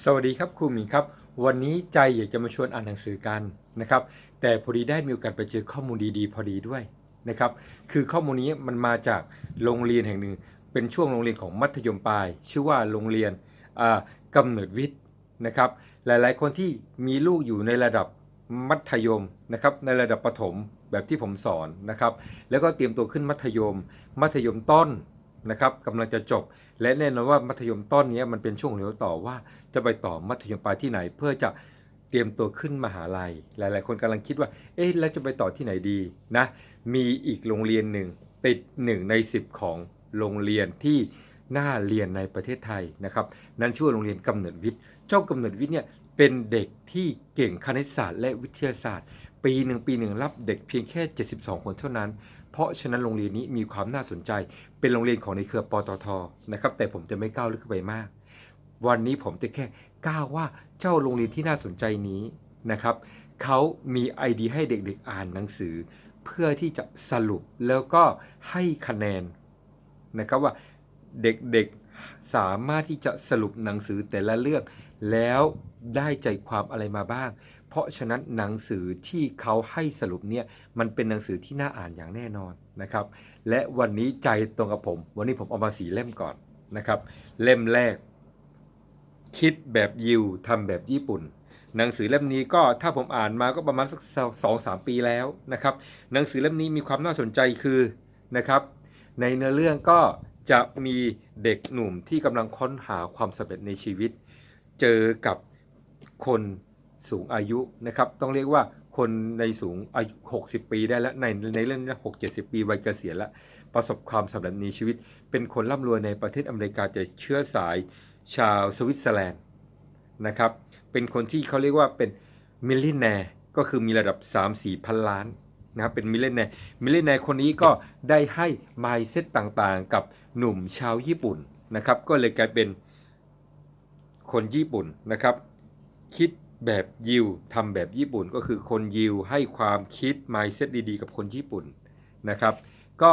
สวัสดีครับครูหมิงครับ วันนี้ใจอยากจะมาชวนอ่านหนังสือกันนะครับ แต่พอดีได้มีโอกาสไปเจอข้อมูลดีๆ พอดีด้วยนะครับ คือข้อมูลนี้มันมาจากโรงเรียนแห่งหนึ่ง เป็นช่วงโรงเรียนของมัธยมปลาย ชื่อว่าโรงเรียนอ่ากำเนิดวิทย์นะครับ หลายๆ คนที่มีลูกอยู่ในระดับมัธยมนะครับในระดับประถมแบบที่ผมสอนนะครับ แล้วก็เตรียมตัวขึ้นมัธยม มัธยมต้น นะครับกำลังจะจบ และแน่นอนว่ามัธยมต้นนี้มันเป็นช่วงเลี้ยวต่อว่า จะไปต่อมัธยมปลายที่ไหน เพื่อจะเตรียมตัวขึ้นมหาลัย หลาย ๆ คนกำลังคิดว่า เอ๊ะแล้วจะไปต่อที่ไหนดีนะมีอีกโรงเรียนหนึ่งติดหนึ่งใน 10 ของโรงเรียนที่น่าเรียนในประเทศไทยนะครับ นั่นชื่อโรงเรียนกำเนิดวิทย์ เจ้ากำเนิดวิทย์เนี่ยเป็นเด็กที่เก่งคณิตศาสตร์ และวิทยาศาสตร์ ปีหนึ่งปีหนึ่งรับเด็กเพียงแค่ 72 คนเท่านั้น เพราะฉะนั้นโรงเรียนนี้มีความน่าสนใจ เป็นโรงเรียนของในเครือปตทนะครับแต่ผมจะไม่ก้าวลึกไปมาก วันนี้ผมจะแค่ก้าวว่าเจ้าโรงเรียนที่น่าสนใจนี้นะครับเขามีไอเดียให้เด็กๆอ่านหนังสือ เพื่อที่จะสรุปแล้วก็ให้คะแนนนะครับว่าเด็กๆสามารถที่จะสรุปหนังสือแต่ละเรื่อง แล้วได้ใจความอะไรมาบ้าง เพราะฉะนั้นหนังสือที่เขาให้สรุปเนี่ยมันเป็นหนังสือที่น่าอ่านอย่างแน่นอนนะครับ และวันนี้ใจตรงกับผม วันนี้ผมเอามาสีเล่มก่อนนะครับ เล่มแรก คิดแบบยิวทำแบบญี่ปุ่น หนังสือเล่มนี้ก็ถ้าผมอ่านมาก็ประมาณสักสองสามปีแล้วนะครับหนังสือเล่มนี้มีความน่าสนใจคือนะครับในเนื้อเรื่องก็จะมีเด็กหนุ่มที่กำลังค้นหาความสำเร็จในชีวิต เจอกับคน สูงอายุนะครับ ต้องเรียกว่าคนในสูงอายุ60 ปีได้แล้วในในเรื่องนี้หกเจ็ดสิบปีวัยเกษียณแล้วประสบความสำเร็จในชีวิต เป็นคนร่ำรวยในประเทศอเมริกาแต่เชื้อสายชาวสวิตเซอร์แลนด์นะครับ เป็นคนที่เขาเรียกว่าเป็นมิลลิแนร์ก็คือมีระดับ 3-4 พันล้านนะครับเป็นมิลลิแนร์มิลลิแนร์คนนี้ก็ได้ให้ไมเซ็ตต่างๆ กับหนุ่มชาวญี่ปุ่นนะครับ ก็เลยกลายเป็นคนญี่ปุ่นนะครับ คิด แบบยิวทำแบบญี่ปุ่นก็คือคนยิวให้ความคิด mindset ดีๆ กับคนญี่ปุ่นนะครับ ก็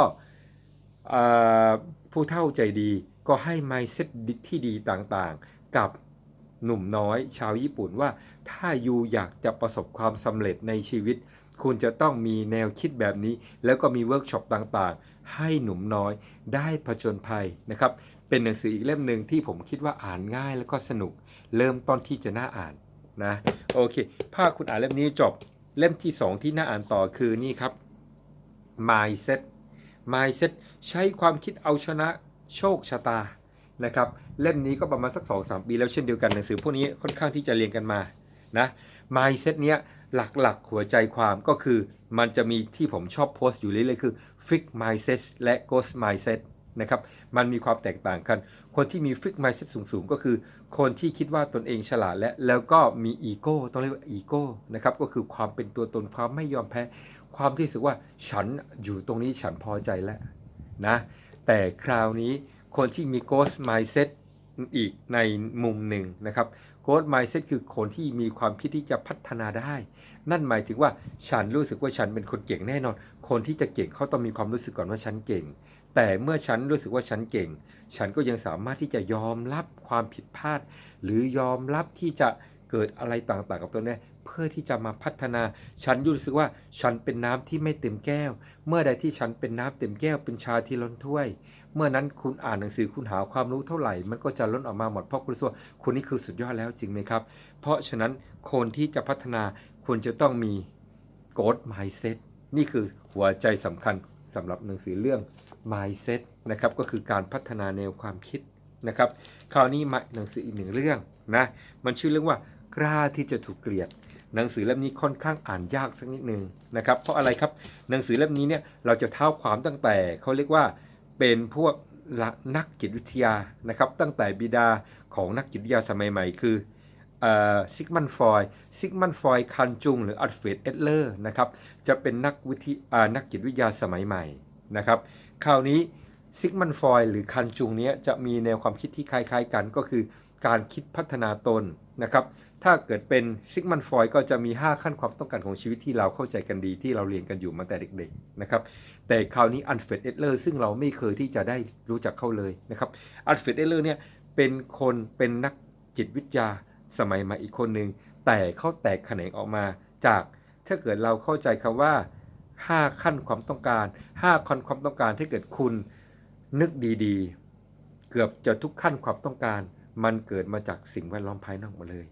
ผู้เท่าใจดีก็ให้ mindset ที่ดีต่างๆ กับหนุ่มน้อยชาวญี่ปุ่นว่าถ้ายูอยากจะประสบความสำเร็จในชีวิต คุณจะต้องมีแนวคิดแบบนี้ แล้วก็มีเวิร์กช็อปต่างๆ ให้หนุ่มน้อยได้ผจญภัยนะครับ เป็นหนังสืออีกเล่มหนึ่งที่ผมคิดว่าอ่านง่ายแล้วก็สนุก เริ่มต้นที่จะน่าอ่าน นะโอเคภาคคุณอ่านเล่มนี้จบเล่มที่ 2 ที่น่าอ่านต่อคือนี่ครับ mindset mindset ใช้ความคิดเอาชนะโชคชะตานะครับเล่มนี้ก็ประมาณสัก 2-3 ปีแล้วเช่นเดียวกันหนังสือพวกนี้ค่อนข้างที่จะเรียนกันมานะ mindset เนี้ยหลักๆ หัวใจความก็คือมันจะมีที่ผมชอบโพสต์อยู่เรื่อยๆคือ fix mindset และ ghost mindset นะครับมันมีความแตกต่างกัน คนที่มี fixed mindset สูงๆ ก็คือ คนที่คิดว่าตนเองฉลาดและแล้วก็มีอีโก้ต้องเรียกว่าอีโก้นะครับก็คือความเป็นตัวตนความไม่ยอมแพ้ ความที่รู้สึกว่าฉันอยู่ตรงนี้ฉันพอใจแล้วนะแต่คราวนี้คนที่มี ghost mindset อีกในมุมหนึ่งนะครับ growth mindset คือคนที่มีความคิดที่จะพัฒนาได้ นั่นหมายถึงว่าฉันรู้สึกว่าฉันเป็นคนเก่งแน่นอน คนที่จะเก่งเขาต้องมีความรู้สึกก่อนว่าฉันเก่ง แต่เมื่อฉันรู้สึกว่าฉันเก่ง ฉันก็ยังสามารถที่จะยอมรับความผิดพลาด หรือยอมรับที่จะเกิดอะไรต่างๆ กับตัวเนี้ เพื่อที่จะมาพัฒนา ฉันยูรู้สึกว่าฉันเป็นน้ำที่ไม่เต็มแก้ว เมื่อใดที่ฉันเป็นน้ำเต็มแก้วเป็นชาที่ล้นถ้วย เมื่อนั้นคุณอ่านหนังสือคุณหาความรู้เท่าไหร่ มันก็จะล้นออกมาหมดเพราะคุณรู้สึกว่าคุณนี่คือสุดยอดแล้วจริงไหมครับ เพราะฉะนั้นคนที่จะพัฒนาควรจะต้องมี growth mindset นี่คือหัวใจสำคัญสำหรับหนังสือเรื่อง mindset นะครับก็คือการพัฒนาแนวความคิดนะครับคราวนี้มาหนังสืออีกหนึ่งเรื่องนะมันชื่อเรื่องว่ากล้าที่จะถูกเกลียด หนังสือเล่มนี้ค่อนข้างอ่านยากสักนิดนึงนะครับ เพราะอะไรครับหนังสือเล่มนี้เนี่ยเราจะเท้าความตั้งแต่เขาเรียกว่าเป็นพวกนักจิตวิทยานะครับ ตั้งแต่บิดาของนักจิตวิทยาสมัยใหม่คือซิกมันฟอยซิกมันฟอยคันจุง หรืออัลเฟรดเอตเลอร์นะครับจะเป็นนักวิทยนักจิตวิทยาสมัยใหม่นะครับคราวนี้ซิกมันฟอยหรือคันจุงเนี้ยจะมีแนวความคิดที่คล้ายๆกันก็คือการคิดพัฒนาตนนะครับ ถ้าเกิดเป็นซิกมันฟอยก็จะมี 5 ขั้นความต้องการของชีวิตที่เราเข้าใจกันดีที่เราเรียนกันอยู่มาแต่เด็กๆนะครับแต่คราวนี้อันเฟดเอเลอร์ซึ่งเราไม่เคยที่จะได้รู้จักเขาเลยนะครับอันเฟดเอเลอร์เนี่ยเป็นคนเป็นนักจิตวิทยาสมัยใหม่อีกคนหนึ่งแต่เขาแตกแขนงออกมาจากถ้าเกิดเราเข้าใจคำว่า 5 ขั้นความต้องการ 5 ขั้นความต้องการถ้าเกิดคุณนึกดีๆ เกือบจะทุกขั้นความต้องการ มันเกิดมาจากสิ่งแวดล้อมภายนอกหมาเลย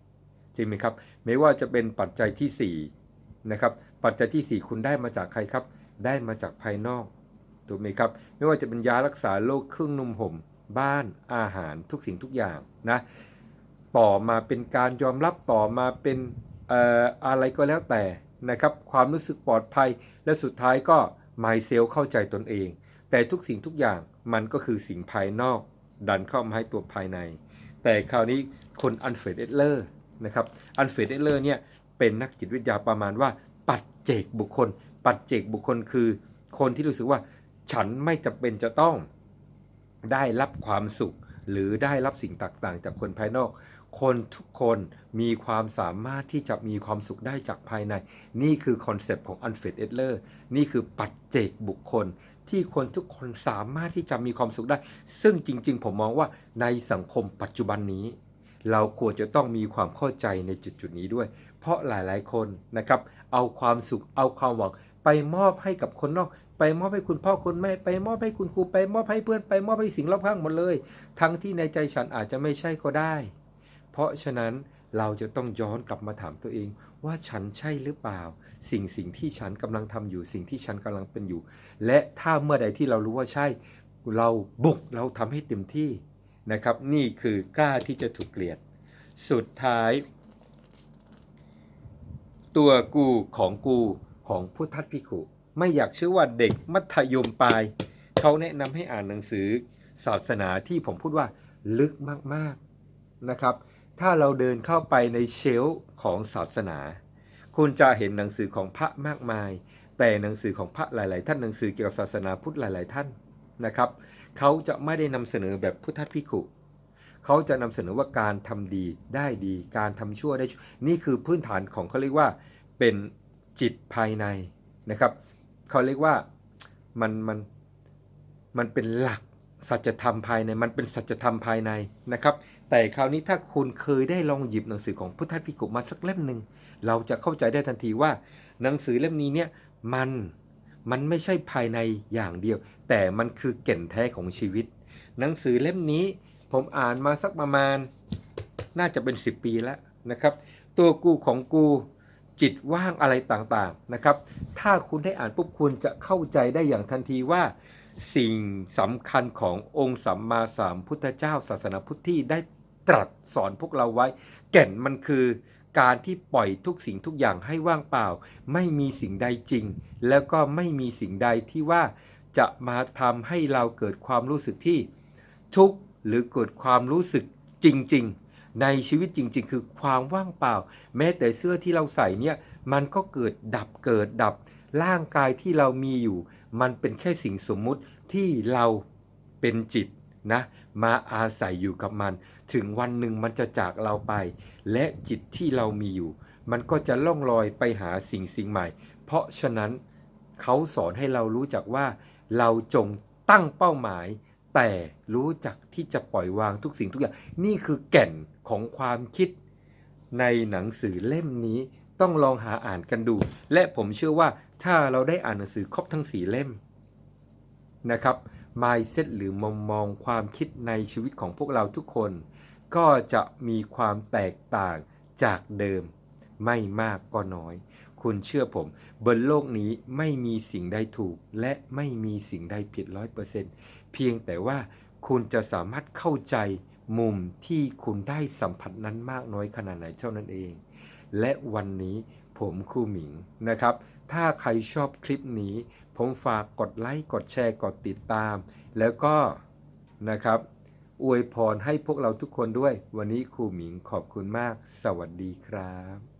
จริงไหมครับไม่ว่าจะเป็นปัจจัยที่4นะครับปัจจัยที่ 4 คุณได้มาจากใครครับ ได้มาจากภายนอกถูกไหมครับไม่ว่าจะเป็นยารักษาโรคเครื่องนุ่มห่ม บ้านอาหารทุกสิ่งทุกอย่างนะต่อมาเป็นการยอมรับต่อมาเป็นอออะไรก็แล้วแต่นะครับความรู้สึกปลอดภัย และสุดท้ายก็ไมเซลเข้าใจตนเอง แต่ทุกสิ่งทุกอย่างมันก็คือสิ่งภายนอก ดันเข้ามาให้ตัวภายใน แต่คราวนี้คนอันเฟรดเอเลอร์ นะครับอันเฟรดเอเลอร์เนี่ยเป็นนักจิตวิทยาประมาณว่า ปัจเจกบุคคล ปัจเจกบุคคลคือ คนที่รู้สึกว่าฉันไม่จำเป็นจะต้องได้รับความสุข หรือได้รับสิ่งต่างๆ จากคนภายนอก คนทุกคนมีความสามารถที่จะมีความสุขได้จากภายใน นี่คือคอนเซปต์ของอันเฟรดเอเลอร์นี่คือปัจเจกบุคคลที่คนทุกคนสามารถที่จะมีความสุขได้ ซึ่งจริง ๆ ผมมองว่าในสังคมปัจจุบันนี้ เราควรจะต้องมีความเข้าใจในจุดๆนี้ด้วย เพราะหลายๆคนนะครับ เอาความสุขเอาความหวัง ไปมอบให้กับคนนอก ไปมอบให้คุณพ่อคุณแม่ไปมอบให้คุณครูไปมอบให้เพื่อนไปมอบให้สิ่งรอบข้างหมดเลย ทั้งที่ในใจฉันอาจจะไม่ใช่ก็ได้ เพราะฉะนั้นเราจะต้องย้อนกลับมาถามตัวเอง ว่าฉันใช่หรือเปล่า สิ่งสิ่งที่ฉันกำลังทำอยู่ สิ่งที่ฉันกำลังเป็นอยู่ และถ้าเมื่อใดที่เรารู้ว่าใช่ เราบุกเราทำให้เต็มที่ นะครับ นี่คือกล้าที่จะถูกเกลียด สุดท้าย ตัวกูของกูของพุทธพิขุ ไม่อยากเชื่อว่าเด็กมัธยมปลาย เขาแนะนำให้อ่านหนังสือศาสนาที่ผมพูดว่าลึกมากๆนะครับ ถ้าเราเดินเข้าไปในเชลของศาสนา คุณจะเห็นหนังสือของพระมากมาย แต่หนังสือของพระหลาย ๆ ท่านหนังสือเกี่ยวกับศาสนาพุทธหลาย ๆ ท่านนะครับ เขาจะไม่ได้นำเสนอแบบพุทธพิขุเขาจะนำเสนอว่าการทำดีได้ดี การทำชั่วได้ชั่วนี่คือพื้นฐานของเขาเรียกว่าเป็นจิตภายในนะครับเขาเรียกว่ามันมันมันเป็นหลักสัจธรรมภายในมันเป็นสัจธรรมภายในนะครับ แต่คราวนี้ถ้าคุณเคยได้ลองหยิบหนังสือของพุทธพิกุมาสักเล่มหนึ่งเราจะเข้าใจได้ทันทีว่า หนังสือเล่มนี้เนี่ยมัน มันไม่ใช่ภายในอย่างเดียว แต่มันคือแก่นแท้ของชีวิต หนังสือเล่มนี้ผมอ่านมาสักประมาณ น่าจะเป็น 10 ปีแล้วนะครับ ตัวกูของกูจิตว่างอะไรต่างๆนะครับ ถ้าคุณได้อ่านปุ๊บคุณจะเข้าใจได้อย่างทันทีว่า สิ่งสำคัญขององค์สัมมาสัมพุทธเจ้า ศาสนาพุทธที่ได้ตรัสสอนพวกเราไว้ แก่นมันคือ การที่ปล่อยทุกสิ่งทุกอย่างให้ว่างเปล่า ไม่มีสิ่งใดจริง แล้วก็ไม่มีสิ่งใดที่ว่าจะมาทำให้เราเกิดความรู้สึกที่ทุกข์หรือเกิดความรู้สึกจริง ๆ ในชีวิตจริง ๆ คือความว่างเปล่า แม้แต่เสื้อที่เราใส่เนี่ยมันก็เกิดดับเกิดดับ ร่างกายที่เรามีอยู่ มันเป็นแค่สิ่งสมมุติที่เราเป็นจิตนะ มาอาศัยอยู่กับมัน ถึงวันหนึ่งมันจะจากเราไป และจิตที่เรามีอยู่ มันก็จะล่องลอยไปหาสิ่งสิ่งใหม่ เพราะฉะนั้นเขาสอนให้เรารู้จักว่า เราจงตั้งเป้าหมาย แต่รู้จักที่จะปล่อยวางทุกสิ่งทุกอย่าง นี่คือแก่นของความคิด ในหนังสือเล่มนี้ต้องลองหาอ่านกันดู และผมเชื่อว่าถ้าเราได้อ่านหนังสือครบทั้งสีเล่มนะครับ mindset หรือมุมมองความคิดในชีวิตของพวกเราทุกคน ก็จะมีความแตกต่างจากเดิม ไม่มากก็น้อย คุณเชื่อผม บนโลกนี้ไม่มีสิ่งใดถูก และไม่มีสิ่งใดผิดร้อยเปอร์เซ็นต์เพียงแต่ว่าคุณจะสามารถเข้าใจมุมที่คุณได้สัมผัสนั้นมากน้อยขนาดไหนเท่านั้นเอง และวันนี้ ผมครูหมิงนะครับ ถ้าใครชอบคลิปนี้ ผมฝากกดไลค์ กดแชร์ กดติดตาม แล้วก็นะครับ อวยพรให้พวกเราทุกคนด้วย วันนี้ครูหมิงขอบคุณมาก สวัสดีครับ